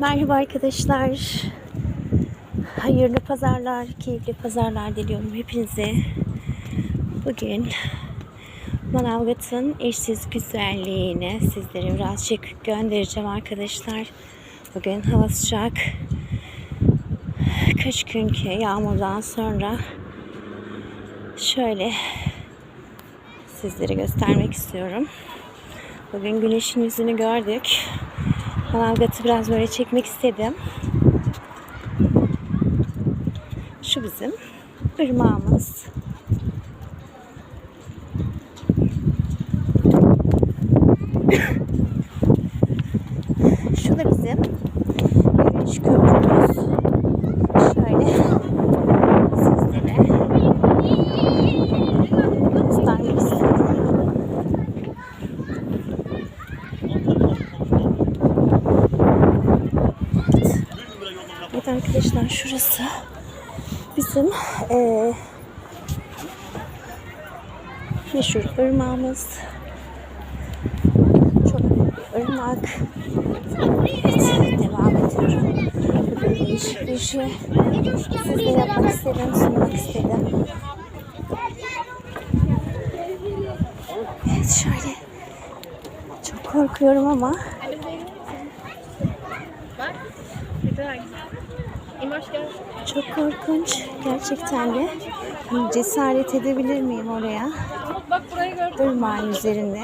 Merhaba arkadaşlar. Hayırlı pazarlar, keyifli pazarlar diliyorum hepinize. Bugün Manavgat'ın eşsiz güzelliğini sizlere birazcık göndereceğim arkadaşlar. Bugün hava sıcak. Kaç günkü yağmurdan sonra şöyle sizlere göstermek istiyorum. Bugün güneşin yüzünü gördük. Manavgat'ı biraz böyle çekmek istedim. Şu bizim ırmağımız. Şu da bizim yürüyüş köprümüz. Şöyle sizlere göstermek istedim. Evet arkadaşlar şurası bizim eee meşhur ırmağımız. Çok büyük bir ırmak. Evet, devam ediyorum. Değişik bir şey sizle yapmak istedim, sunmak istedim. Evet şöyle çok korkuyorum ama Çok korkunç. Gerçekten de cesaret edebilir miyim oraya? Bak burayı gördün. Irmağın üzerinde.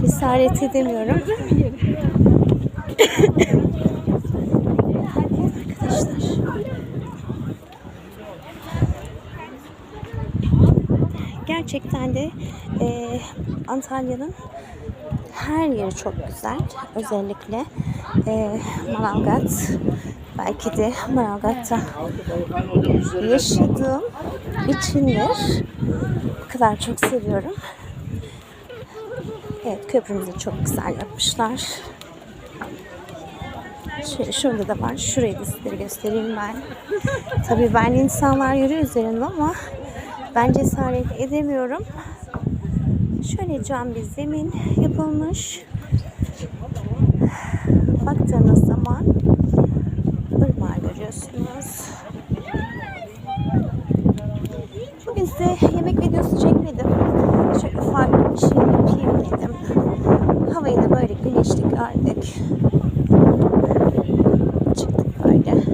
Cesaret edemiyorum. Arkadaşlar. Gerçekten de e, Antalya'nın her yeri çok güzel. Özellikle e, Manavgat. Belki de Manavgat'ta yaşadığım içindir. Bu kadar çok seviyorum. Evet köprümüzü çok güzel yapmışlar. Şöyle şurada da var. Şurayı da sizlere göstereyim ben. Tabii ben insanlar yürüyor üzerinde ama ben cesaret edemiyorum. Şöyle cam bir zemin yapılmış. Baktığınız zaman ırmağı görüyorsunuz. Bugün size yemek videosu çekmedim. Şöyle farklı bir şey yapayım dedim. Havayı da böyle güneşli gördük. Çıktık böyle.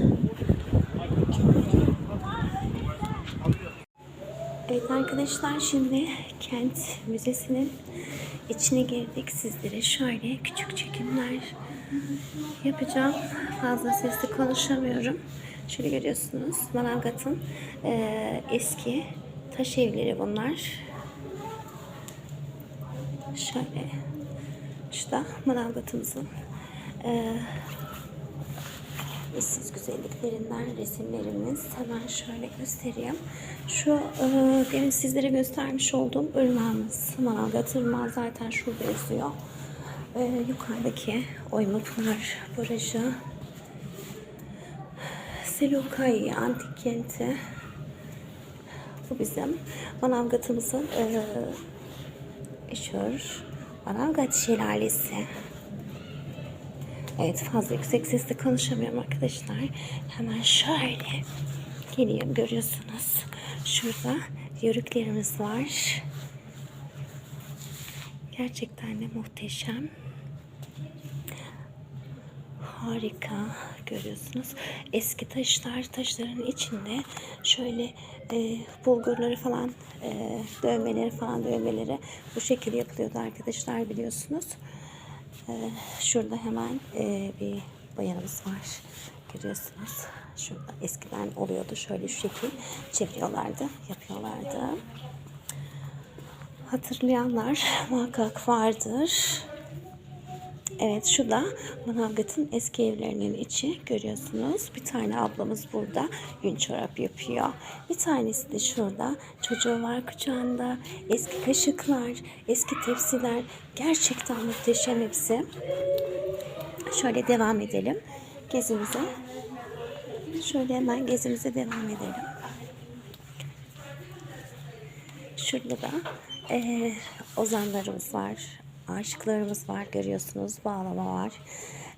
Evet arkadaşlar şimdi kent müzesinin içine girdik. Sizlere şöyle küçük çekimler yapacağım. Fazla sesli konuşamıyorum. Şöyle görüyorsunuz Manavgat'ın eee, eski taş evleri bunlar. Şöyle da Manavgat'ımızın eee eşsiz güzelliklerinden resimlerimiz. Hemen şöyle göstereyim. Şu e, demin sizlere göstermiş olduğum ırmağımız. Manavgat ırmağı zaten şurada yazıyor. E, yukarıdaki Oymapınar Barajı. Selukay Antik Kenti. Bu bizim Manavgat'ımızın e, meşhur Manavgat Şelalesi. Evet fazla yüksek sesle konuşamıyorum arkadaşlar. Hemen şöyle geleyim görüyorsunuz. Şurada yörüklerimiz var. Gerçekten de muhteşem. Harika görüyorsunuz. Eski taşlar, taşların içinde şöyle e, bulgurları falan, e, dövmeleri falan dövmeleri bu şekilde yapılıyordu arkadaşlar biliyorsunuz. Şurada hemen e, bir bayanımız var. Görüyorsunuz. Şurada eskiden oluyordu. Şöyle şu şekil çeviriyorlardı. Yapıyorlardı. Hatırlayanlar muhakkak vardır. Evet şu da Manavgat'ın eski evlerinin içi görüyorsunuz. Bir tane ablamız burada yün çorap yapıyor. Bir tanesi de şurada çocuğu var kucağında. Eski kaşıklar, eski tepsiler gerçekten muhteşem hepsi. Şöyle devam edelim gezimize. Şöyle hemen gezimize devam edelim. Şurada da eee ozanlarımız var. Aşıklarımız var görüyorsunuz. Bağlama var.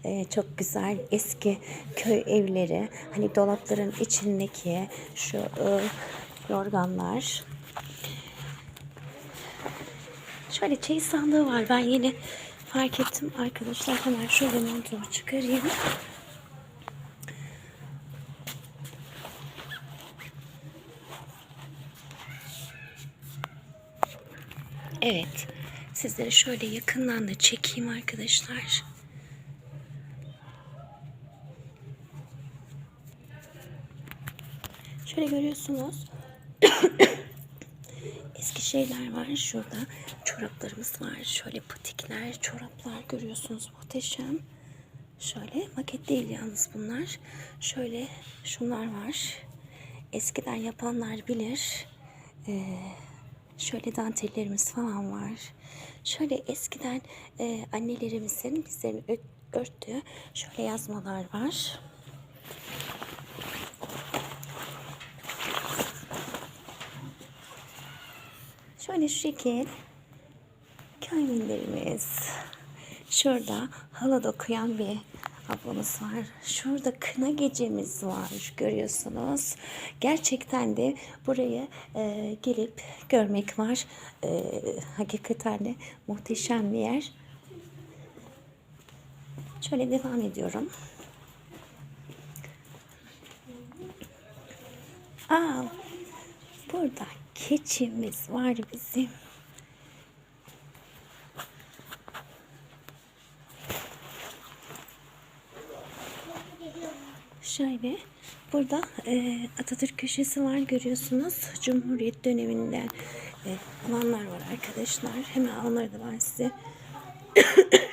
Ee, çok güzel eski köy evleri. Hani dolapların içindeki şu e, yorganlar. Şöyle çeyiz sandığı var. Ben yeni fark ettim arkadaşlar. Hemen şöyle montumu çıkarayım. Evet. Sizleri şöyle yakından da çekeyim arkadaşlar. Şöyle görüyorsunuz. Eski şeyler var şurada. Çoraplarımız var. Şöyle patikler, çoraplar görüyorsunuz. Muhteşem. Şöyle maket değil yalnız bunlar. Şöyle şunlar var. Eskiden yapanlar bilir. Ee, şöyle dantellerimiz falan var. Şöyle eskiden e, annelerimizin bizlerin örttüğü şöyle yazmalar var. Şöyle şu şekil kaminlerimiz. Şurada halı dokuyan bir ablamız var. Şurada kına gecemiz var görüyorsunuz. Gerçekten de buraya e, gelip görmek var. E, hakikaten de muhteşem bir yer. Şöyle devam ediyorum. Aa, burada keçimiz var bizim. Şöyle burada e, Atatürk köşesi var görüyorsunuz. Cumhuriyet döneminden e, alanlar var arkadaşlar. Hemen onları da ben size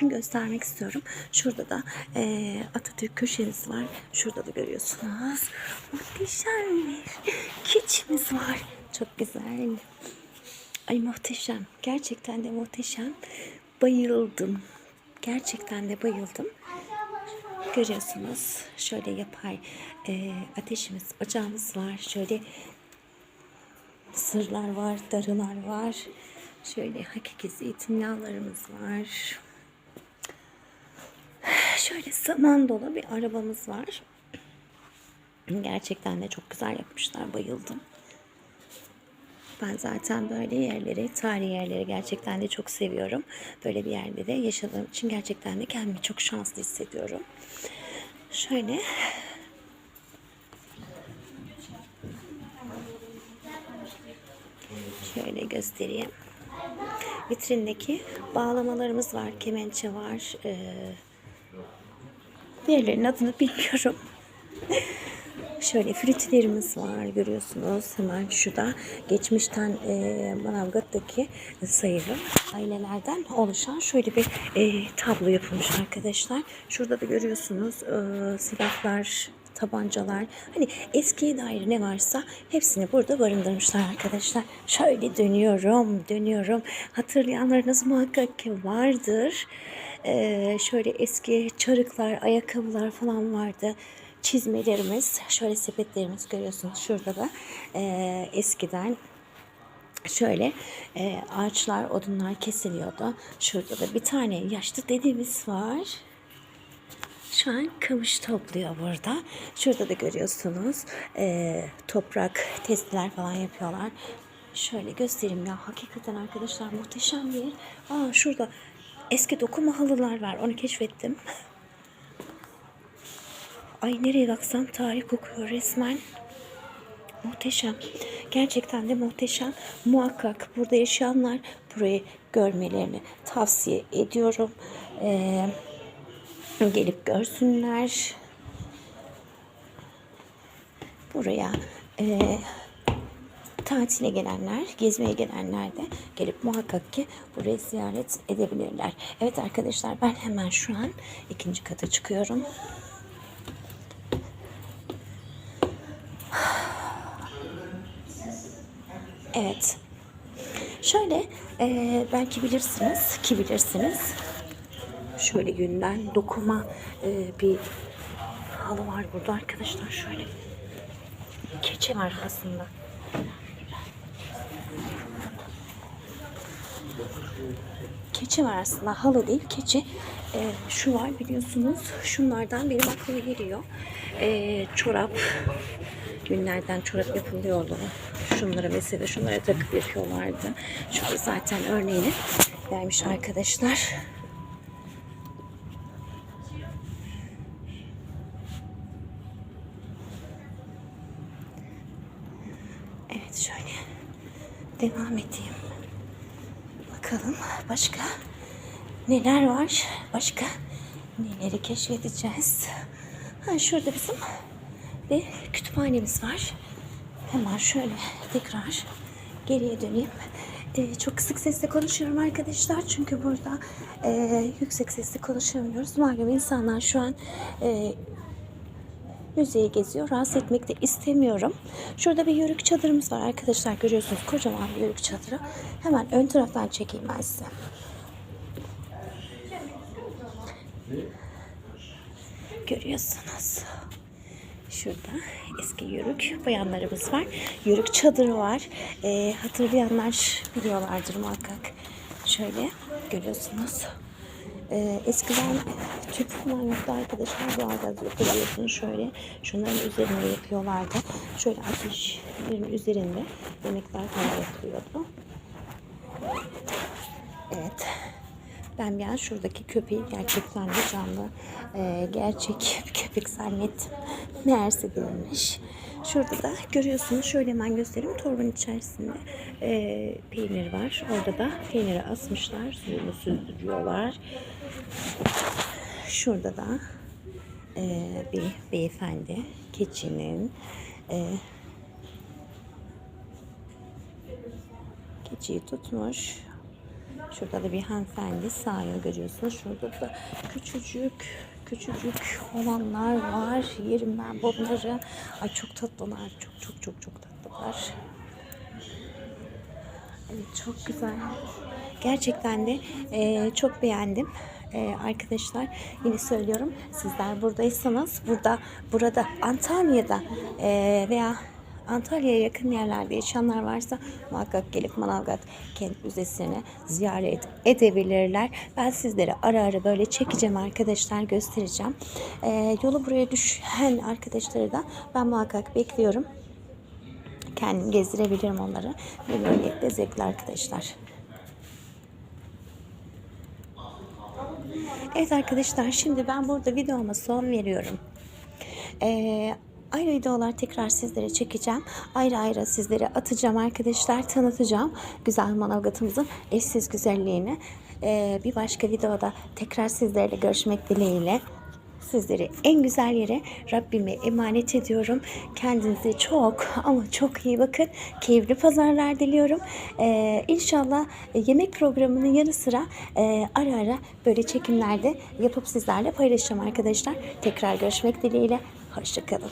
göstermek istiyorum. Şurada da e, Atatürk köşemiz var. Şurada da görüyorsunuz. Muhteşem bir keçimiz var. Çok güzel. Ay muhteşem. Gerçekten de muhteşem. Bayıldım. Gerçekten de bayıldım. Görüyorsunuz. Şöyle yapay e, ateşimiz, ocağımız var. Şöyle sırlar var, darılar var. Şöyle hakiki zeytinyağlarımız var. Şöyle saman dolu bir arabamız var. Gerçekten de çok güzel yapmışlar. Bayıldım. Ben zaten böyle yerleri, tarihi yerleri gerçekten de çok seviyorum. Böyle bir yerde de yaşadığım için gerçekten de kendimi çok şanslı hissediyorum. Şöyle şöyle göstereyim. Vitrindeki bağlamalarımız var. Kemençe var. Ee, diğerlerinin adını bilmiyorum. Şöyle flütlerimiz var görüyorsunuz. Hemen şurada geçmişten e, Manavgat'taki sayılı ailelerden oluşan şöyle bir e, tablo yapılmış arkadaşlar. Şurada da görüyorsunuz e, silahlar, tabancalar. Hani eskiye dair ne varsa hepsini burada barındırmışlar arkadaşlar. Şöyle dönüyorum, dönüyorum. Hatırlayanlarınız muhakkak ki vardır. E, şöyle eski çarıklar, ayakkabılar falan vardı çizmelerimiz, şöyle sepetlerimiz görüyorsunuz şurada da e, eskiden şöyle e, ağaçlar, odunlar kesiliyordu. Şurada da bir tane yaşlı dedemiz var. Şu an kamış topluyor burada. Şurada da görüyorsunuz e, toprak testiler falan yapıyorlar. Şöyle göstereyim ya. Hakikaten arkadaşlar muhteşem bir yer. Aa şurada eski dokuma halılar var. Onu keşfettim. Ay nereye baksam tarih kokuyor resmen. Muhteşem. Gerçekten de muhteşem. Muhakkak burada yaşayanlar burayı görmelerini tavsiye ediyorum. Ee, gelip görsünler. Buraya e, tatile gelenler, gezmeye gelenler de gelip muhakkak ki burayı ziyaret edebilirler. Evet arkadaşlar ben hemen şu an ikinci kata çıkıyorum. Evet. Şöyle e, belki bilirsiniz ki bilirsiniz. Şöyle günden dokuma e, bir halı var burada arkadaşlar şöyle. Keçe var aslında. keçi var aslında. Halı değil keçi. Ee, şu var biliyorsunuz. Şunlardan benim aklıma geliyor. Ee, çorap. Günlerden çorap yapılıyordu. Şunlara mesela şunlara takıp yapıyorlardı. Şurada zaten örneğini vermiş arkadaşlar. Evet şöyle devam edeyim. Bakalım başka neler var? Başka neleri keşfedeceğiz? Ha, şurada bizim bir kütüphanemiz var. Hemen şöyle tekrar geriye döneyim. Ee, çok kısık sesle konuşuyorum arkadaşlar. Çünkü burada e, yüksek sesle konuşamıyoruz. Malum insanlar şu an e, müzeyi geziyor. Rahatsız etmek de istemiyorum. Şurada bir yörük çadırımız var arkadaşlar. Görüyorsunuz kocaman bir yörük çadırı. Hemen ön taraftan çekeyim ben size. Görüyorsunuz. Şurada eski yörük bayanlarımız var. Yörük çadırı var. Ee, hatırlayanlar biliyorlardır muhakkak. Şöyle görüyorsunuz. Ee, eskiden tüp falan yoktu arkadaşlar. Bu arada görüyorsunuz şöyle. Şunların üzerine yakıyorlardı. Şöyle ateşlerin üzerinde yemekler falan yapılıyordu. Evet. Ben bir an şuradaki köpeği gerçekten de canlı, e, gerçek bir köpek zannettim. Meğerse değilmiş. Şurada da görüyorsunuz şöyle hemen göstereyim. Torbanın içerisinde e, peynir var. Orada da peyniri asmışlar. Suyunu süzdürüyorlar. Şurada da e, bir beyefendi keçinin e, keçiyi tutmuş. Şurada da bir hanımefendi sağıyor görüyorsunuz. Şurada da küçücük küçücük olanlar var. Yerim ben bunları. Ay çok tatlılar. Çok çok çok çok tatlılar. Evet, çok güzel. Gerçekten de e, çok beğendim. E, arkadaşlar yine söylüyorum sizler buradaysanız burada burada Antalya'da e, veya Antalya'ya yakın yerlerde yaşayanlar varsa muhakkak gelip Manavgat Kent Müzesi'ne ziyaret edebilirler. Ben sizlere ara ara böyle çekeceğim arkadaşlar göstereceğim. E, yolu buraya düşen arkadaşları da ben muhakkak bekliyorum. Kendim gezdirebilirim onları. Ve böylelikle zevkli arkadaşlar. Evet arkadaşlar şimdi ben burada videoma son veriyorum. Ee, ayrı videolar tekrar sizlere çekeceğim. Ayrı ayrı sizlere atacağım arkadaşlar. Tanıtacağım güzel Manavgat'ımızın eşsiz güzelliğini. Ee, bir başka videoda tekrar sizlerle görüşmek dileğiyle. Sizleri en güzel yere Rabbime emanet ediyorum. Kendinize çok ama çok iyi bakın. Keyifli pazarlar diliyorum. Ee, inşallah yemek programının yanı sıra e, ara ara böyle çekimlerde yapıp sizlerle paylaşacağım arkadaşlar. Tekrar görüşmek dileğiyle. Hoşçakalın.